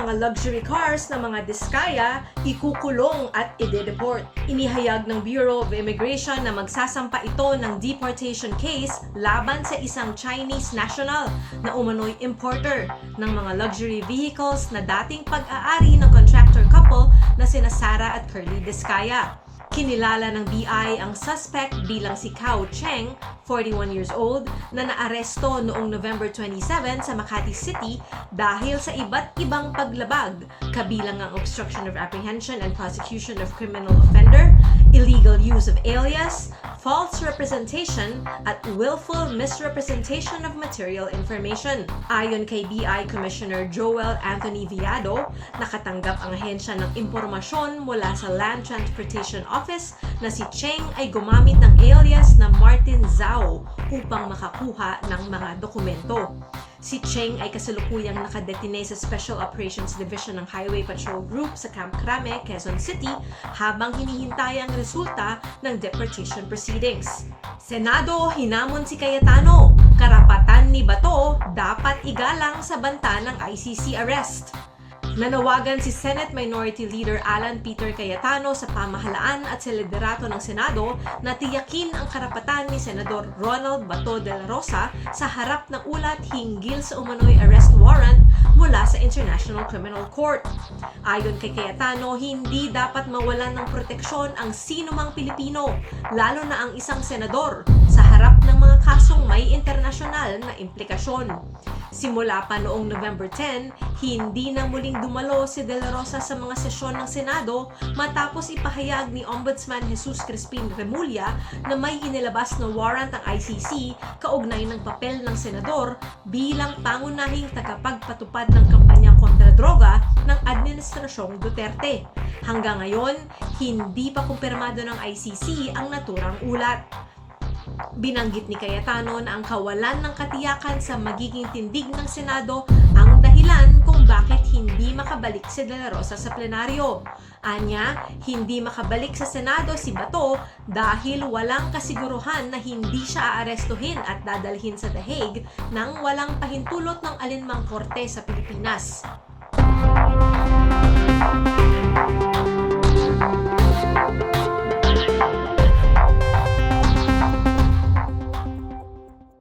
luxury cars ng mga diskaya, ikukulong at ide-deport. Inihayag ng Bureau of Immigration na magsasampa ito ng deportation case laban sa isang Chinese national na umano'y importer ng mga luxury vehicles na dating pag-aari ng contractor couple na sina Sara at Curly Diskaya. Kinilala ng BI ang suspect bilang si Cao Cheng, 41 years old, na naaresto noong November 27 sa Makati City dahil sa iba't ibang paglabag, kabilang ang obstruction of apprehension and prosecution of criminal offender, illegal use of alias, false representation, at willful misrepresentation of material information. Ayon kay BI Commissioner Joel Anthony Viado, nakatanggap ang ahensya ng impormasyon mula sa Land Transportation Office na si Cheng ay gumamit ng alias na Martin Zhao upang makakuha ng mga dokumento. Si Cheng ay kasalukuyang nakadetine sa Special Operations Division ng Highway Patrol Group sa Camp Crame, Quezon City habang hinihintay ang resulta ng deportation proceedings. Senado, hinamon si Cayetano. Karapatan ni Bato dapat igalang sa banta ng ICC arrest. Nanawagan si Senate Minority Leader Alan Peter Cayetano sa pamahalaan at sa liderato ng Senado na tiyakin ang karapatan ni Senador Ronald Bato de la Rosa sa harap ng ulat hinggil sa umano'y arrest warrant mula sa International Criminal Court. Ayon kay Cayetano, hindi dapat mawalan ng proteksyon ang sinumang Pilipino, lalo na ang isang senador, sa harap ng mga kasong may internasyonal na implikasyon. Simula pa noong November 10, hindi na muling dumalo si De La Rosa sa mga sesyon ng Senado matapos ipahayag ni Ombudsman Jesus Crispin Remulla na may inilabas na warrant ang ICC kaugnay ng papel ng senador bilang pangunahing tagapagpatupad ng kampanya kontra droga ng Administrasyong Duterte. Hanggang ngayon, hindi pa kumpirmado ng ICC ang naturang ulat. Binanggit ni Cayetano na ang kawalan ng katiyakan sa magiging tindig ng Senado ang dahilan kung bakit hindi makabalik si De La Rosa sa plenaryo. Anya, hindi makabalik sa Senado si Bato dahil walang kasiguruhan na hindi siya aarestuhin at dadalhin sa The Hague nang walang pahintulot ng alinmang korte sa Pilipinas.